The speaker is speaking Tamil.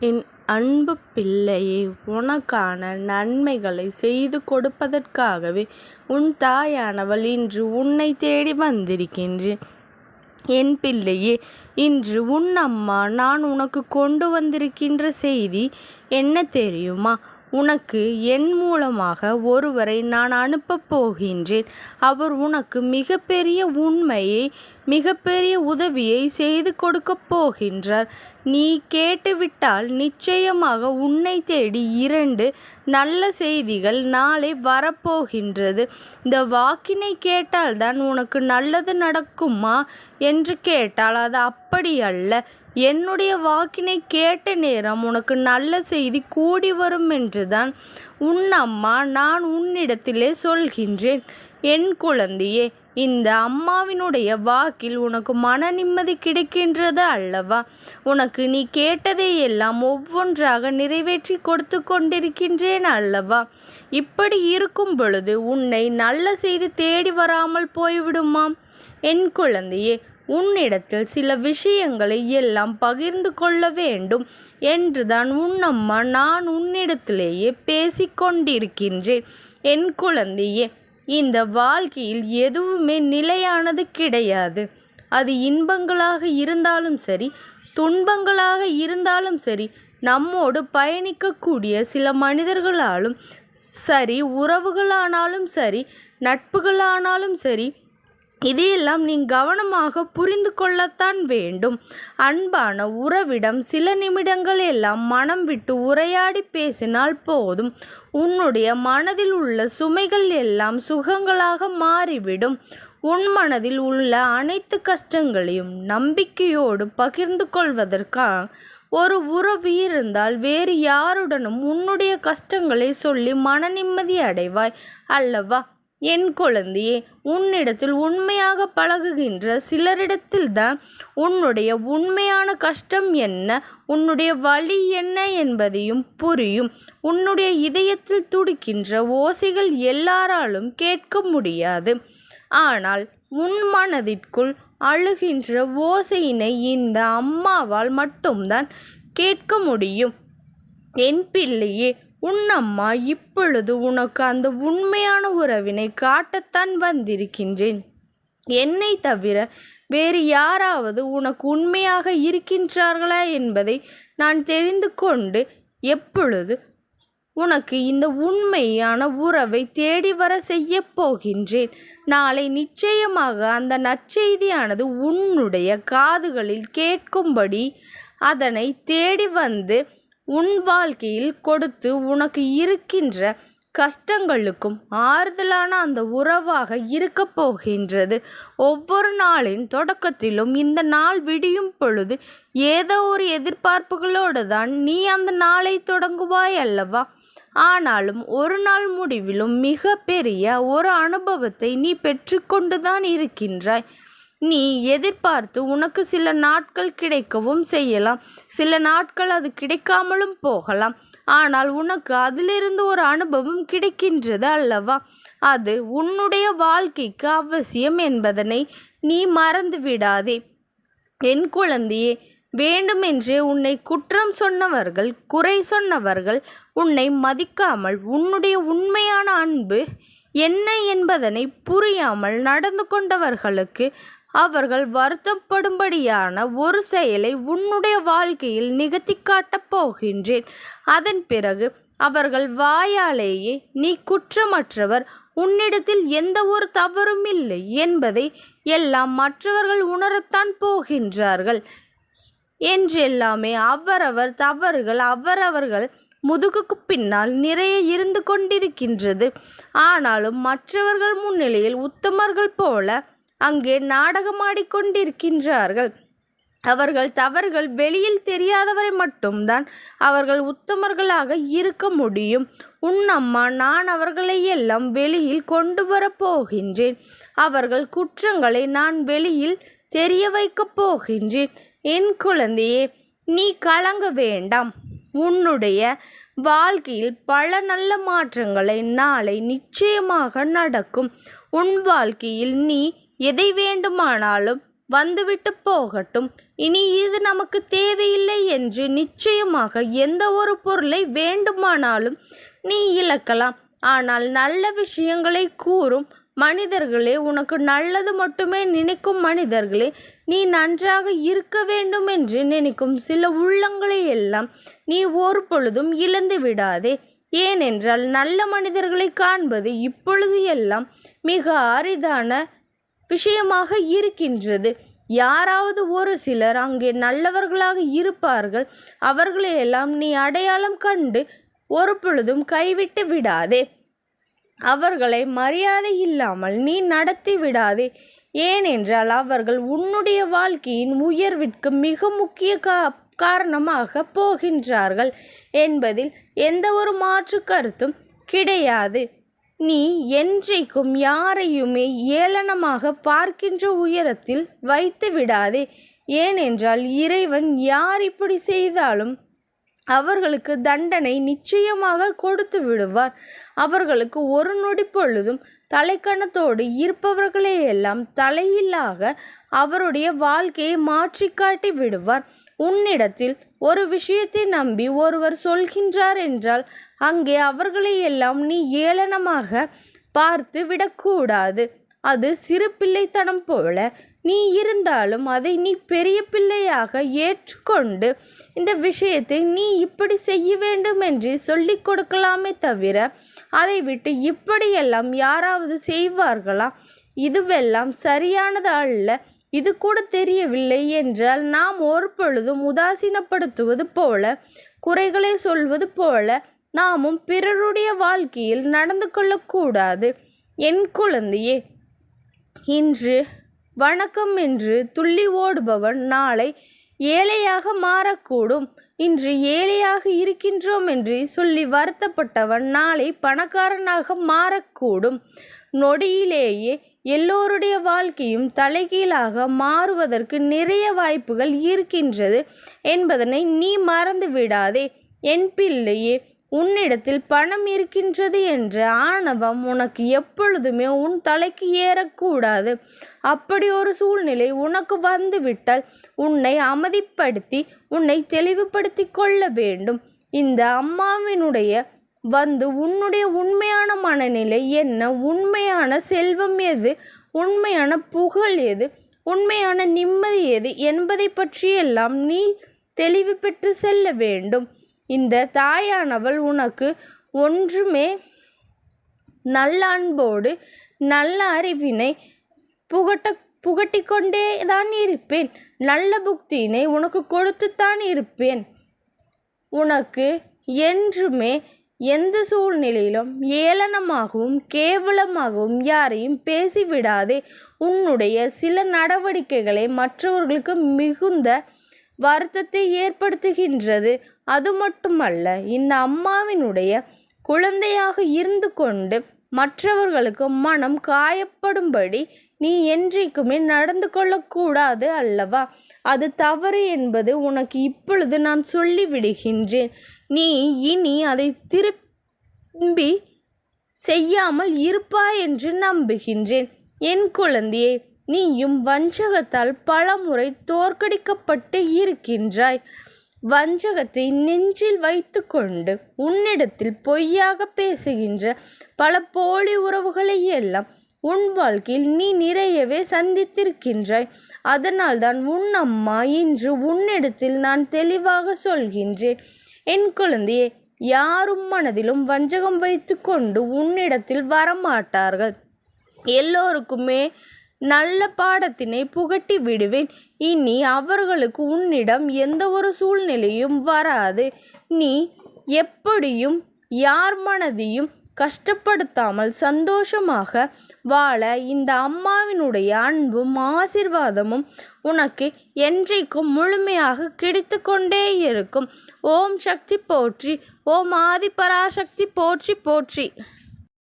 என் அன்பு பிள்ளையே உனக்கான நன்மைகளை செய்து கொடுப்பதற்காகவே உன் தாயானவள் இன்று உன்னை தேடி வந்திருக்கின்றேன். என் பிள்ளையே இன்று உன் அம்மா நான் உனக்கு கொண்டு வந்திருக்கின்ற செய்தி என்ன தெரியுமா? உனக்கு என் மூலமாக ஒருவரை நான் அனுப்பப் போகின்றேன். அவர் உனக்கு மிகப்பெரிய உண்மையை மிகப்பெரிய உதவியை செய்து கொடுக்கப் போகின்றார். நீ கேட்டுவிட்டால் நிச்சயமாக உன்னை தேடி இரண்டு நல்ல செய்திகள் நாளை வரப்போகின்றது. இந்த வாக்கினை கேட்டால்தான் உனக்கு நல்லது நடக்குமா என்று கேட்டால் அது அப்படியல்ல. என்னுடைய வாக்கினை கேட்ட நேரம் உனக்கு நல்ல செய்தி கூடி வரும் என்றுதான் உன் அம்மா நான் உன்னிடத்திலே சொல்கின்றேன். என் குழந்தையே இந்த அம்மாவினுடைய வாக்கில் உனக்கு மன நிம்மதி கிடைக்கின்றது அல்லவா? உனக்கு நீ கேட்டதையெல்லாம் ஒவ்வொன்றாக நிறைவேற்றி கொடுத்து கொண்டிருக்கின்றேன் அல்லவா? இப்படி இருக்கும் பொழுது உன்னை நல்ல செய்தி தேடி வராமல் போய்விடுமாம் என் குழந்தையே உன்னிடத்தில் சில விஷயங்களை எல்லாம் பகிர்ந்து கொள்ள வேண்டும் என்றுதான் உன்னம்மா நான் உன்னிடத்திலேயே பேசிக்கொண்டிருக்கின்றேன் என் குழந்தையே இந்த வாழ்க்கையில் எதுவுமே நிலையானது கிடையாது. அது இன்பங்களாக இருந்தாலும் சரி துன்பங்களாக இருந்தாலும் சரி நம்மோடு பயணிக்கக்கூடிய சில மனிதர்களாலும் சரி உறவுகளானாலும் சரி நட்புகளானாலும் சரி இதையெல்லாம் நீ கவனமாக புரிந்து கொள்ளத்தான் வேண்டும். அன்பான உறவிடம் சில நிமிடங்கள் எல்லாம் மனம் விட்டு உரையாடி பேசினால் போதும். உன்னுடைய மனதில் உள்ள சுமைகள் எல்லாம் சுகங்களாக மாறிவிடும். உன் மனதில் உள்ள அனைத்து கஷ்டங்களையும் நம்பிக்கையோடு பகிர்ந்து கொள்வதற்காக ஒரு உறவு இருந்தால் வேறு யாருடனும் உன்னுடைய கஷ்டங்களை சொல்லி மன நிம்மதி அடைவாய் அல்லவா? என் குழந்தையே உன்னிடத்தில் உண்மையாக பழகுகின்ற சிலரிடத்தில்தான் உன்னுடைய உண்மையான கஷ்டம் என்ன உன்னுடைய வலி என்ன என்பதையும் புரியும். உன்னுடைய இதயத்தில் துடிக்கின்ற ஓசைகள் எல்லாராலும் கேட்க முடியாது. ஆனால் உன் மனதிற்குள் அழுகின்ற ஓசையினை இந்த அம்மாவால் மட்டும்தான் கேட்க முடியும். என் பிள்ளையே உன்னம்மா இப்பொழுது உனக்கு அந்த உண்மையான உறவினை காட்டத்தான் வந்திருக்கின்றேன். என்னை தவிர வேறு யாராவது உனக்கு உண்மையாக இருக்கின்றார்களா என்பதை நான் தெரிந்து கொண்டு எப்பொழுது உனக்கு இந்த உண்மையான உறவை தேடி வர செய்யப் போகின்றேன். நாளை நிச்சயமாக அந்த நற்செய்தியானது உன்னுடைய காதுகளில் கேட்கும்படி அதனை தேடி வந்து உன் வாழ்க்கையில் கொடுத்து உனக்கு இருக்கின்ற கஷ்டங்களுக்கும் ஆறுதலான அந்த உறவாக இருக்கப் போகின்றது. ஒவ்வொரு நாளின் தொடக்கத்திலும் இந்த நாள் விடியும் பொழுது ஏதோ ஒரு எதிர்பார்ப்புகளோடு தான் நீ அந்த நாளை தொடங்குவாய் அல்லவா? ஆனாலும் ஒரு நாள் முடிவிலும் மிக பெரிய ஒரு அனுபவத்தை நீ பெற்றுக்கொண்டுதான் இருக்கின்றாய். நீ எதிர்பார்த்து உனக்கு சில நாட்கள் கிடைக்கவும் செய்யலாம். சில நாட்கள் அது கிடைக்காமலும் போகலாம். ஆனால் உனக்கு அதிலிருந்து ஒரு அனுபவம் கிடைக்கின்றது அல்லவா? அது உன்னுடைய வாழ்க்கைக்கு அவசியம் என்பதனை நீ மறந்து விடாதே. என் குழந்தையே வேண்டுமென்றே உன்னை குற்றம் சொன்னவர்கள் குறை சொன்னவர்கள் உன்னை மதிக்காமல் உன்னுடைய உண்மையான அன்பு என்ன என்பதனை புரியாமல் நடந்து கொண்டவர்களுக்கு அவர்கள் வருத்தப்படும்படியான ஒரு செயலை உன்னுடைய வாழ்க்கையில் நிகழ்த்தி காட்டப் போகின்றேன். அதன் பிறகு அவர்கள் வாயாலேயே நீ குற்றமற்றவர் உன்னிடத்தில் எந்த ஒரு தவறும் இல்லை என்பதை எல்லாம் மற்றவர்கள் உணரத்தான் போகின்றார்கள் என்றெல்லாமே அவரவர் தவறுகள் அவரவர்கள் முதுகுக்கு பின்னால் நிறைய இருந்து கொண்டிருக்கின்றது. ஆனாலும் மற்றவர்கள் முன்னிலையில் உத்தமர்கள் போல அங்கே நாடகமாடிக்கொண்டிருக்கின்றார்கள் அவர்கள் தவறுகள் வெளியில் தெரியாதவரை மட்டும்தான் அவர்கள் உத்தமர்களாக இருக்க முடியும். உன்னம்மா நான் அவர்களை எல்லாம் வெளியில் கொண்டு வரப்போகின்றேன் அவர்கள் குற்றங்களை நான் வெளியில் தெரிய வைக்கப் போகின்றேன். என் குழந்தையே நீ கலங்க வேண்டாம். உன்னுடைய வாழ்க்கையில் பல நல்ல மாற்றங்களை நாளை நிச்சயமாக நடக்கும். உன் வாழ்க்கையில் நீ எதை வேண்டுமானாலும் வந்துவிட்டு போகட்டும். இனி இது நமக்கு தேவையில்லை என்று நிச்சயமாக எந்த ஒரு பொருளை வேண்டுமானாலும் நீ இழக்கலாம். ஆனால் நல்ல விஷயங்களை கூறும் மனிதர்களே உனக்கு நல்லது மட்டுமே நினைக்கும் மனிதர்களே நீ நன்றாக இருக்க வேண்டும் என்று நினைக்கும் சில உள்ளங்களை எல்லாம் நீ ஒரு பொழுதும் இழந்து விடாதே. ஏனென்றால் நல்ல மனிதர்களை காண்பது இப்பொழுது எல்லாம் மிக அரிதான விஷயமாக இருக்கின்றது. யாராவது ஒரு சிலர் அங்கே நல்லவர்களாக இருப்பார்கள். அவர்களையெல்லாம் நீ அடையாளம் கண்டு ஒரு பொழுதும் கைவிட்டு விடாதே. அவர்களை மரியாதை இல்லாமல் நீ நடத்தி விடாதே. ஏனென்றால் அவர்கள் உன்னுடைய வாழ்க்கையின் உயர்விற்கு மிக முக்கிய கா காரணமாக போகின்றார்கள் என்பதில் எந்த ஒரு மாற்று கருத்தும் கிடையாது. நீ என்றைக்கும் யாரையுமே ஏளனமாக பார்க்கின்ற உயரத்தில் வைத்து விடாதே. ஏனென்றால் இறைவன் யார் இப்படி செய்தாலும் அவர்களுக்கு தண்டனை நிச்சயமாக கொடுத்து விடுவார். அவர்களுக்கு ஒரு நொடி பொழுதும் தலைக்கணத்தோடு இருப்பவர்களையெல்லாம் தலையில்லாக அவருடைய வாழ்க்கையை மாற்றி காட்டி விடுவார். உன்னிடத்தில் ஒரு விஷயத்தை நம்பி ஒருவர் சொல்கின்றார் என்றால் அங்கே அவர்களையெல்லாம் நீ ஏளனமாக பார்த்து விடக்கூடாது. அது சிறு பிள்ளைத்தனம் போல. நீ இருந்தாலும் அதை நீ பெரிய பிள்ளையாக ஏற்றுக்கொண்டு இந்த விஷயத்தை நீ இப்படி செய்ய வேண்டும் என்று சொல்லிக் கொடுக்கலாமே தவிர அதை விட்டு இப்படியெல்லாம் யாராவது செய்வார்களா? இதுவெல்லாம் சரியானது அல்ல. இது கூட தெரியவில்லை என்றால் நாம் ஒரு பொழுதும் உதாசீனப்படுத்துவது போல குறைகளை சொல்வது போல நாமும் பிறருடைய வாழ்க்கையில் நடந்து கொள்ளக்கூடாது. என் குழந்தையே இன்று வணக்கம் என்று துள்ளி ஓடுபவன் நாளை ஏழையாக மாறக்கூடும். இன்று ஏழையாக இருக்கின்றோம் என்று சொல்லி வருத்தப்பட்டவன் நாளை பணக்காரனாக மாறக்கூடும். நொடியிலேயே எல்லோருடைய வாழ்க்கையும் தலைகீழாக மாறுவதற்கு நிறைய வாய்ப்புகள் இருக்கின்றது என்பதனை நீ மறந்து விடாதே என் பிள்ளையே உன்னிடத்தில் பணம் இருக்கின்றது என்ற ஆணவம் உனக்கு எப்பொழுதுமே உன் தலைக்கு ஏறக்கூடாது. அப்படி ஒரு சூழ்நிலை உனக்கு வந்துவிட்டால் உன்னை அமைதிப்படுத்தி உன்னை தெளிவுபடுத்தி கொள்ள வேண்டும். இந்த அம்மாவினுடைய வந்து உன்னுடைய உண்மையான மனநிலை என்ன? உண்மையான செல்வம் எது? உண்மையான புகழ் எது? உண்மையான நிம்மதி எது? என்பதை பற்றியெல்லாம் நீ தெளிவு பெற்று செல்ல வேண்டும். இந்த தாயானவள் உனக்கு ஒன்றுமே நல்ல அன்போடு நல்ல அறிவினை புகட்ட புகட்டிக்கொண்டே தான் இருப்பேன். நல்ல புக்தியினை உனக்கு கொடுத்துத்தான் இருப்பேன். உனக்கு என்றுமே எந்த சூழ்நிலையிலும் ஏளனமாகவும் கேவலமாகவும் யாரையும் பேசிவிடாதே. உன்னுடைய சில நடவடிக்கைகளை மற்றவர்களுக்கு மிகுந்த வருத்தத்தை ஏற்படுத்துகின்றது. அது மட்டுமல்ல இந்த அம்மாவினுடைய குழந்தையாக இருந்து கொண்டு மற்றவர்களுக்கு மனம் காயப்படும்படி நீ என்றைக்குமே நடந்து கொள்ளக்கூடாது அல்லவா? அது தவறு என்பது உனக்கு இப்பொழுது நான் சொல்லிவிடுகின்றேன். நீ இனி அதை திரும்பி செய்யாமல் இருப்பாய் என்று நம்புகின்றேன். என் குழந்தையே நீயும் வஞ்சகத்தால் பலமுறை தோற்கடிக்கப்பட்டு இருக்கின்றாய். வஞ்சகத்தை நெஞ்சில் வைத்துக்கொண்டு உன்னிடத்தில் பொய்யாக பேசுகின்ற பல போலி உறவுகளை எல்லாம் உன் வாழ்க்கையில் நீ நிறையவே சந்தித்திருக்கின்றாய். அதனால்தான் உன் அம்மா இன்று உன்னிடத்தில் நான் தெளிவாக சொல்கின்றேன். என் குழந்தையே யாரும் மனதிலும் வஞ்சகம் வைத்துக்கொண்டு உன்னிடத்தில் வரமாட்டார்கள். எல்லோருக்குமே நல்ல பாடத்தினை புகட்டி விடுவேன். இனி அவர்களுக்கு உன்னிடம் எந்த ஒரு சூழ்நிலையும் வராது. நீ எப்படியும் யார் மனதையும் கஷ்டப்படுத்தாமல் சந்தோஷமாக வாழ இந்த அம்மாவினுடைய அன்பும் ஆசிர்வாதமும் உனக்கு என்றைக்கும் முழுமையாக கிடைத்து கொண்டே இருக்கும். ஓம் சக்தி போற்றி ஓம் ஆதிபராசக்தி போற்றி போற்றி.